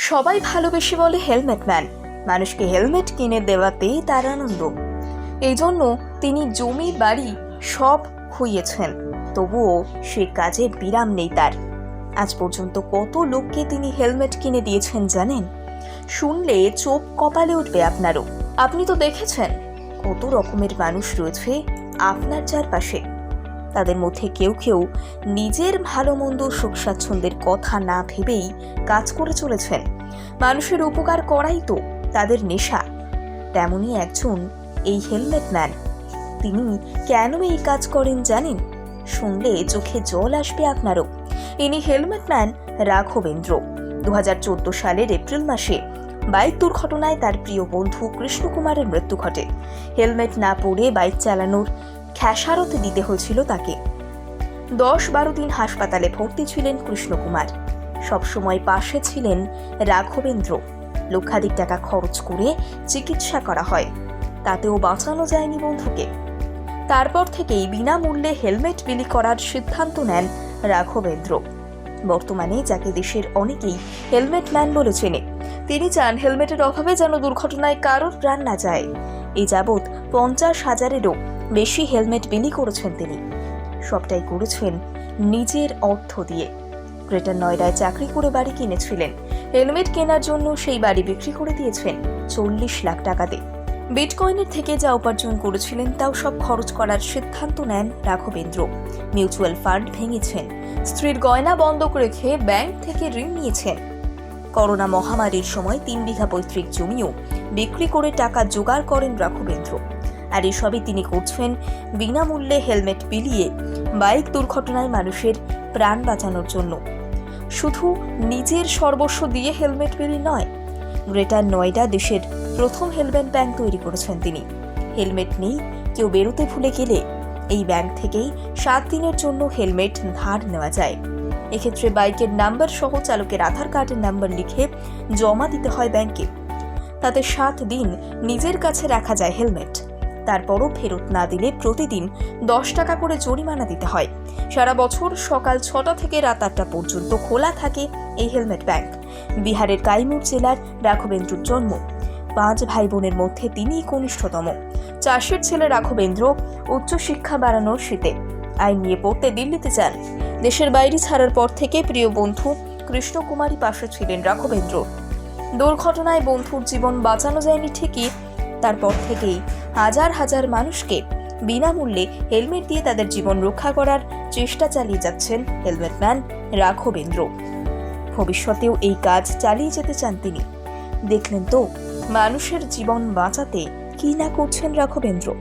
সবাই ভালোবেসে বলে হেলমেট ম্যান মানুষকে হেলমেট কিনে দেওয়াতেই তার আনন্দ। এই জন্য তিনি জমি, বাড়ি সব খুইয়েছেন। তবুও সে কাজে বিরাম নেই তার। আজ পর্যন্ত কত লোককে তিনি হেলমেট কিনে দিয়েছেন জানেন? শুনলে চোখ কপালে উঠবে আপনারও। আপনি তো দেখেছেন, কত রকমের মানুষ রয়েছে আপনার চারপাশে। তাদের মধ্যে কেউ কেউ নিজের ভালো মন্দ সুখ স্বাচ্ছন্দ্যের কথা না ভেবেই কাজ করে চলেছেন। মানুষের উপকার করাই তো তাদের নেশা। তেমনই একজন এই হেলমেট ম্যান। তিনি কেন এই কাজ করেন জানেন? শুনলে চোখে জল আসবে আপনারও। ইনি হেলমেট ম্যান রাঘবেন্দ্র। দু হাজার চোদ্দ সালের এপ্রিল মাসে বাইক দুর্ঘটনায় তার প্রিয় বন্ধু কৃষ্ণকুমারের মৃত্যু ঘটে। হেলমেট না পরে বাইক চালানোর খেসারত দিতে হয়েছিল তাকে। দশ বারো দিন হাসপাতালে ভর্তি ছিলেন কৃষ্ণকুমার। সবসময় পাশে ছিলেন রাঘবেন্দ্র। লক্ষাধিক টাকা খরচ করে চিকিৎসা করা হয়। তাতেও বাঁচানো যায়নি বন্ধুকে। তারপর থেকেই বিনামূল্যে হেলমেট বিলি করার সিদ্ধান্ত নেন রাঘবেন্দ্র। বর্তমানে যাকে দেশের অনেকেই হেলমেট ম্যান বলে চেনে, তিনি চান হেলমেটের অভাবে যেন দুর্ঘটনায় কারোর প্রাণ না যায়। এ যাবৎ পঞ্চাশ হাজারেরও বেশি হেলমেট বিলি করেছেন তিনি। সবটাই করেছেন নিজের অর্থ দিয়ে। গ্রেটার নয়ডায় চাকরি করে বাড়ি কিনেছিলেন। হেলমেট কেনার জন্য সেই বাড়ি বিক্রি করে দিয়েছেন চল্লিশ লাখ টাকাতে। বিটকয়েনের থেকে যা উপার্জন করেছিলেন তাও সব খরচ করার সিদ্ধান্ত নেন রাঘবেন্দ্র। Mutual fund ভেঙেছেন। স্ত্রীর গয়না বন্ধক রেখে ব্যাংক থেকে ঋণ নিয়েছেন। করোনা মহামারীর সময় তিন বিঘা পৈতৃক জমিও বিক্রি করে টাকা জোগাড় করেন রাঘবেন্দ্র। আর এসবই তিনি করছেন বিনামূল্যে হেলমেট বিলিয়ে বাইক দুর্ঘটনায় মানুষের প্রাণ বাঁচানোর জন্য। শুধু নিজের সর্বস্ব দিয়ে হেলমেট বিলি নয় গ্রেটার নয়ডা দেশের প্রথম হেলমেট ব্যাংক তৈরি করেছেন তিনি। হেলমেট নেই কেউ বেরোতে ভুলে গেলে এই ব্যাংক থেকেই সাত দিনের জন্য হেলমেট ধার নেওয়া যায়। এক্ষেত্রে বাইকের নাম্বার সহ চালকের আধার কার্ডের নাম্বার লিখে জমা দিতে হয় ব্যাংকে। তাতে সাত দিন নিজের কাছে রাখা যায় হেলমেট। তারপরও ফেরত না দিলে প্রতিদিন দশ টাকা করে জরিমানা দিতে হয়। সারা বছর সকাল ছটা থেকে রাত আটটা পর্যন্ত খোলা থাকে এই হেলমেট ব্যাংক বিহারের কাইমুর জেলার রাঘবেন্দ্রর জন্ম। পাঁচ ভাই বোনের মধ্যে তিনিই কনিষ্ঠতম। চাষের ছেলে রাঘবেন্দ্র উচ্চশিক্ষা বাড়ানোর শীতে আইন নিয়ে পড়তে দিল্লিতে যান। দেশের বাইরে ছাড়ার পর থেকে প্রিয় বন্ধু কৃষ্ণকুমারী পাশে ছিলেন রাঘবেন্দ্র। দুর্ঘটনায় বন্ধুর জীবন বাঁচানো যায়নি ঠিকই, তারপর থেকেই হাজার হাজার মানুষকে বিনামূল্যে হেলমেট দিয়ে তাদের জীবন রক্ষা করার চেষ্টা চালিয়ে যাচ্ছেন হেলমেট ম্যান রাঘবেন্দ্র। ভবিষ্যতেও এই কাজ চালিয়ে যেতে চান তিনি। দেখলেন তো, মানুষের জীবন বাঁচাতে কি না করছেন রাঘবেন্দ্র।